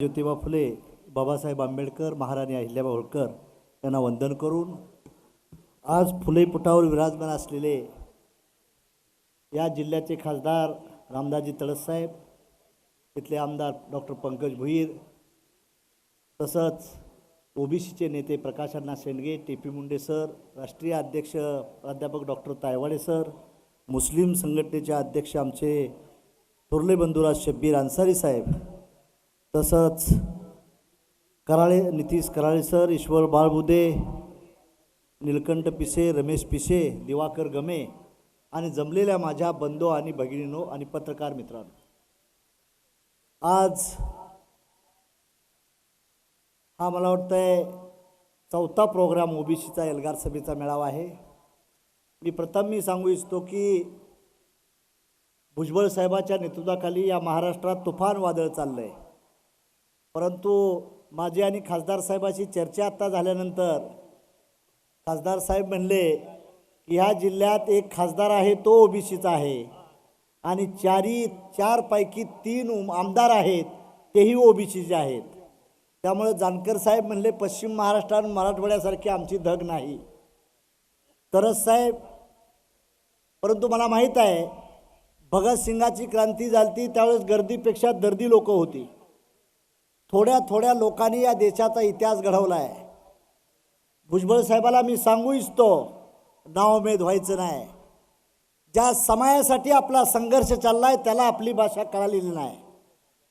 ज्योतिबा फुले बाबासाहेब आंबेडकर महाराणी अहिल्याबा होळकर यांना वंदन करून आज फुले पुटावर विराजमान असलेले या जिल्ह्याचे खासदार रामदाजी तळससाहेब इथले आमदार डॉक्टर पंकज भुईर तसंच ओबीसीचे नेते Prakash Shendge T P Munde sir राष्ट्रीय अध्यक्ष प्राध्यापक डॉक्टर तायवाडे सर मुस्लिम संघटनेचे अध्यक्ष आमचे थोरले बंधुराज शब्बीर अन्सारी साहेब तसंच कराळे नितीश कराळे सर ईश्वर बाळबुदे नीलकंठ पिसे रमेश पिसे दिवाकर गमे आणि जमलेल्या माझ्या बंधू आणि भगिनीनो आणि पत्रकार मित्रांनो आज हा मला वाटतंय चौथा प्रोग्राम ओबीसीचा एल्गार सभेचा मेळावा आहे. मी प्रथम मी सांगू इच्छितो की भुजबळ साहेबाच्या नेतृत्वाखाली या महाराष्ट्रात तुफान वादळ चाललं आहे परंतु माझी आणि खासदार साहेबाची चर्चा आत्ता झाल्यानंतर खासदार साहेब म्हणले की ह्या जिल्ह्यात एक खासदार आहे तो ओबीसीचा आहे. आणि चारी चारपैकी तीन उम- आमदार आहेत तेही ओबीसीचे आहेत. त्यामुळे जानकर साहेब म्हणले पश्चिम महाराष्ट्र आणि मराठवाड्यासारखी आमची धग नाही. तरच साहेब परंतु मला माहीत आहे भगतसिंगाची क्रांती झाली त्यावेळेस गर्दीपेक्षा दर्दी लोक होती. थोड्या थोड्या लोकांनी या देशाचा इतिहास घडवला आहे भुजबळ साहेबाला मी सांगू इच्छितो नावमेद व्हायचं नाही. ज्या समायासाठी आपला संघर्ष चालला आहे त्याला आपली भाषा कळालेली नाही.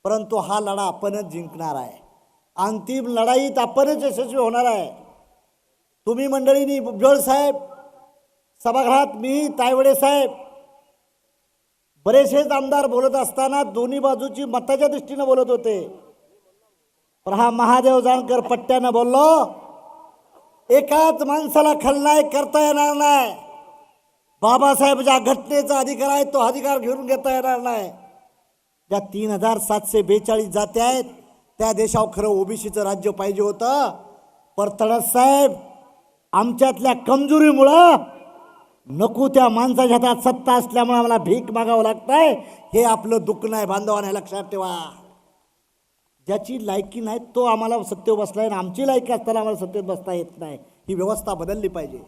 परंतु हा लढा आपणच जिंकणार आहे. अंतिम लढाईत आपणच यशस्वी होणार आहे. तुम्ही मंडळींनी भुजबळ साहेब सभागृहात मी तायवडे साहेब बरेचसेच आमदार बोलत असताना दोन्ही बाजूची मताच्या दृष्टीनं बोलत होते. पण हा महादेव जानकर पट्ट्यानं बोललो एकाच माणसाला खलनायक करता येणार नाही. बाबासाहेब ज्या घटनेचा अधिकार आहे तो अधिकार घेऊन घेता येणार नाही. ज्या तीन हजार सातशे बेचाळीस जाती आहेत त्या देशावर खरं ओबीसीचं राज्य पाहिजे होतं. पर तडस साहेब आमच्यातल्या कमजोरीमुळं नको त्या माणसाच्या हातात सत्ता असल्यामुळे आम्हाला भीक मागावं लागतंय. हे आपलं दुःख नाही बांधवाने लक्षात ठेवा. ज्याची लायकी नाही तो आम्हाला सत्य बसला आणि आमची लायकी असताना आम्हाला सत्तेत बसता येत नाही. ही व्यवस्था बदलली पाहिजे.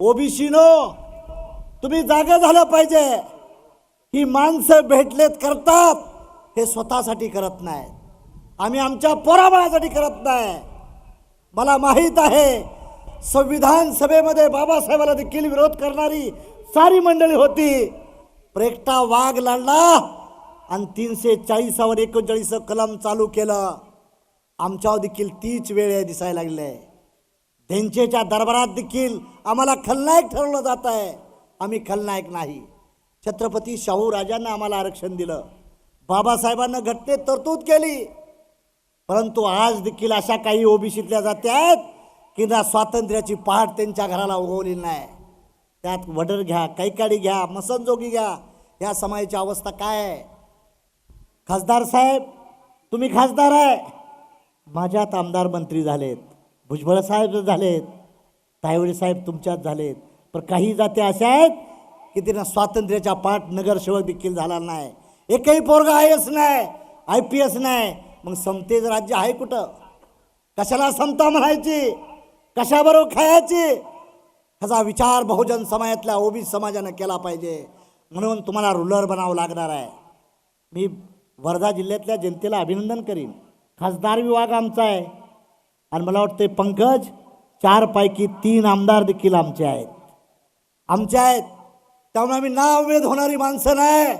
ओबीसीनो तुम्ही जागा झालं पाहिजे. ही माणसं भेटलेत करतात हे स्वतःसाठी करत नाही आम्ही आमच्या पोराबाळासाठी करत नाही. मला माहीत आहे संविधान सभेमध्ये बाबासाहेबाला देखील विरोध करणारी सारी मंडळी होती. प्रेक्टा वाघ लढला आणि तीनशे चाळीसावर एकोणचाळीस कलम चालू केलं. आमच्यावर देखील तीच वेळ आहे दिसायला लागली आहे. धेंचेच्या दरबारात देखील आम्हाला खलनायक ठरवलं जात आहे. आम्ही खलनायक नाही. छत्रपती शाहू राजांना आम्हाला आरक्षण दिलं. बाबासाहेबांना घटनेत तरतूद केली. परंतु आज देखील अशा काही ओबीसीतल्या जात्या आहेत की ना स्वातंत्र्याची पहाट त्यांच्या घराला उगवली नाही. त्यात वडर घ्या कैकाडी घ्या मसनजोगी घ्या. या समाजाची अवस्था काय आहे? खासदार साहेब तुम्ही खासदार आहे. माझ्यात आमदार मंत्री झालेत भुजबळ साहेब झालेत तायवडे साहेब तुमच्यात झालेत. पण काही जाती अशा आहेत की त्यांना स्वातंत्र्याच्या पाठ नगरसेवक देखील झाला नाही. एकही पोरगा आय एस नाही आय पी एस नाही. मग समतेचं राज्य आहे कुठं? कशाला समता म्हणायची? कशाबरोबर खायची ह्याचा विचार बहुजन समाजातल्या ओबी समाजानं केला पाहिजे. म्हणून तुम्हाला रुलर बनावं लागणार आहे. मी वर्धा जिल्ह्यातल्या जनतेला अभिनंदन करीन. खासदार विभाग आमचा आहे. आणि मला वाटते पंकज चारपैकी तीन आमदार देखील आमचे आहेत. आमचे आहेत. त्यामुळे आम्ही नावेद होणारी माणसं नाही.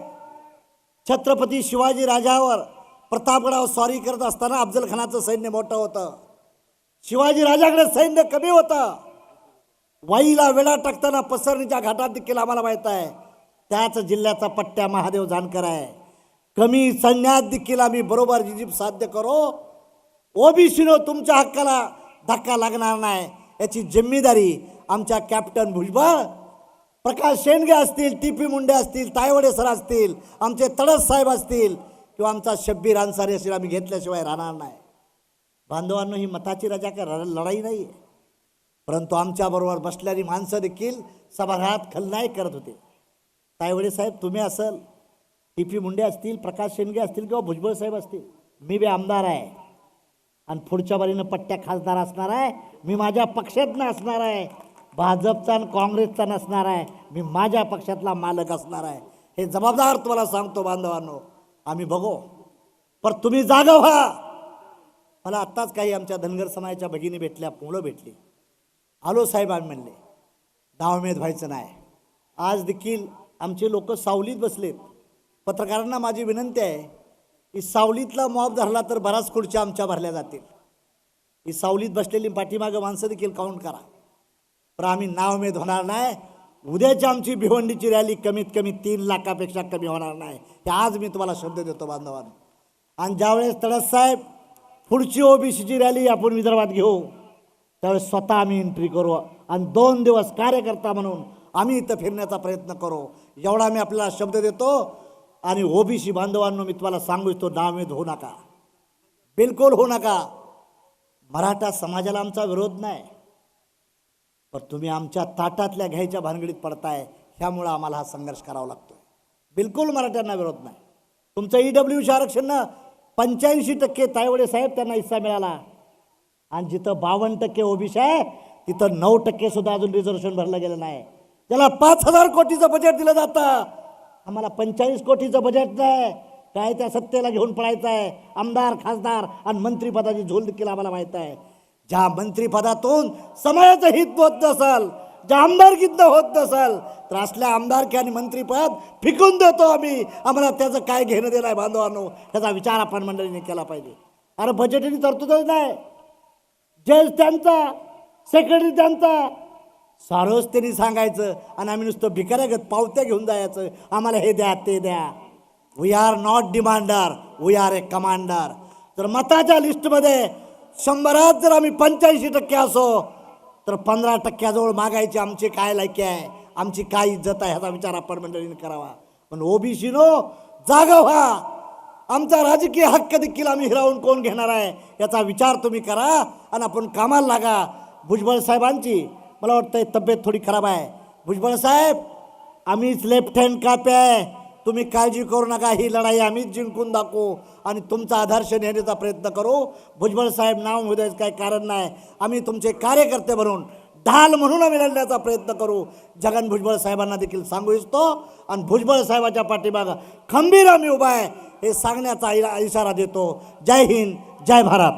छत्रपती शिवाजी राजावर प्रतापगडावर स्वारी करत असताना अफजल खानाचं सैन्य मोठं होतं. शिवाजी राजाकडे सैन्य कमी होतं. वाईला वेळा टाकताना पसरणीच्या घाटात देखील आम्हाला माहीत आहे. त्याच जिल्ह्याचा पट्ट्या महादेव जानकर आहे. कमी सैन्यात देखील आम्ही बरोबर जिजीप साध्य करो. ओबीसीनं तुमच्या हक्काला धक्का लागणार नाही. याची जिम्मेदारी आमच्या कॅप्टन भुजबळ प्रकाश शेंडगे असतील टी पी मुंडे असतील तायवडे सर असतील आमचे तडस साहेब असतील किंवा आमचा शब्बीर अन्सारी असेल आम्ही घेतल्याशिवाय राहणार नाही. बांधवांनो ही मताची रजा काय? लढाई नाही आहे परंतु आमच्याबरोबर बसलेली माणसं देखील सभागृहात खलनायक करत होते. तायवडे साहेब तुम्ही असल. टी पी मुंडे असतील प्रकाश शेंडगे असतील किंवा भुजबळ साहेब असतील मी बी आमदार आहे. आणि पुढच्या बारीनं पट्ट्या खासदार असणार आहे मी माझ्या पक्षातनं असणार आहे भाजपचा आणि काँग्रेसचा नसणार आहे मी माझ्या पक्षातला मालक असणार आहे. हे जबाबदार तुम्हाला सांगतो बांधवांनो आम्ही बघू. पर तुम्ही जागा व्हा. मला आत्ताच काही आमच्या धनगर समाजाच्या भगिनी भेटल्या मुलं भेटली. आलो साहेब आम्ही म्हणले डावमेद व्हायचं नाही. आज देखील आमचे लोक सावलीत बसलेत. पत्रकारांना माझी विनंती आहे की सावलीतला मॉब धरला तर बराच खुर्च्या आमच्या भरल्या जातील. ही सावलीत बसलेली पाठीमागं माणसं देखील काउंट करा. पण आम्ही नावमेद होणार नाही. उद्याची आमची भिवंडीची रॅली कमीत कमी तीन लाखापेक्षा कमी होणार नाही. हे आज मी तुम्हाला शब्द देतो बांधवांना. आणि ज्यावेळेस तडस साहेब पुढची ओबीसीची रॅली आपण विदर्भात घेऊ त्यावेळेस स्वतः आम्ही एंट्री करू आणि दोन दिवस कार्यकर्ता म्हणून आम्ही इथं फिरण्याचा प्रयत्न करू. एवढा मी आपल्याला शब्द देतो. आणि ओबीसी बांधवांनो मी तुम्हाला सांगू इच्छितो नावेद होऊ नका. बिलकुल होऊ नका. मराठा समाजाला आमचा विरोध नाही. पण तुम्ही आमच्या ताटातल्या घ्यायच्या भानगडीत पडताय ह्यामुळं आम्हाला हा संघर्ष करावा लागतो बिलकुल मराठ्यांना विरोध नाही. तुमचं ई डब्ल्यूच्या आरक्षणनं पंच्याऐंशी टक्के तायवडे साहेब त्यांना हिस्सा मिळाला. आणि जिथं बावन्न टक्के ओबीसी आहे तिथं नऊ टक्के सुद्धा अजून रिझर्वेशन भरलं गेलं नाही. त्याला पाच हजार कोटीचं बजेट दिलं जातं आम्हाला पंचेचाळीस कोटीचं बजेट आहे. काय त्या सत्तेला घेऊन पळायचं आहे आमदार खासदार आणि मंत्रिपदाची झोल देखील आम्हाला माहीत आहे. ज्या मंत्रिपदातून समाजाचं हित होत नसल ज्या आमदारकीतनं होत नसल तर असल्या आमदारकी आणि मंत्रिपद फिकून देतो आम्ही. आम्हाला त्याचं काय घेणं देणं आहे बांधवांनो? त्याचा विचार आपण मंडळीने केला पाहिजे. अरे बजेटनी तरतूदच नाही. जज त्यांचा सेक्रेटरी त्यांचा सारंच त्यांनी सांगायचं आणि आम्ही नुसतं भिकाऱ्यागत पावत्या घेऊन जायचं. आम्हाला हे द्या ते द्या. We are not demander we are a commander तर मताच्या लिस्टमध्ये शंभरात जर आम्ही पंच्याऐंशी टक्के असो तर पंधरा टक्क्याजवळ मागायची आमची काय लायकी आहे? आमची काय इज्जत आहे? ह्याचा विचार आपण मंडळीने करावा. पण ओबीसीनो जागा व्हा. आमचा राजकीय हक्क देखील आम्ही हिरावून कोण घेणार आहे? याचा विचार तुम्ही करा आणि आपण कामाला लागा. भुजबळ साहेबांची मला वाटतं तब्येत थोडी खराब आहे. भुजबळ साहेब आम्हीच लेफ्ट हँड कापे आहे. तुम्ही काळजी करू नका ही लढाई आम्हीच जिंकून दाखवू आणि तुमचा आदर्श नेण्याचा प्रयत्न करू. भुजबळ साहेब नाव उद्याचं काही कारण नाही. आम्ही तुमचे कार्यकर्ते म्हणून ढाल म्हणून आम्ही लढण्याचा प्रयत्न करू. जगन भुजबळ साहेबांना देखील सांगू इच्छितो आणि भुजबळ साहेबाच्या पाठीमागं खंबीर आम्ही उभा आहे हे सांगण्याचा इशारा देतो. जय हिंद जय भारत.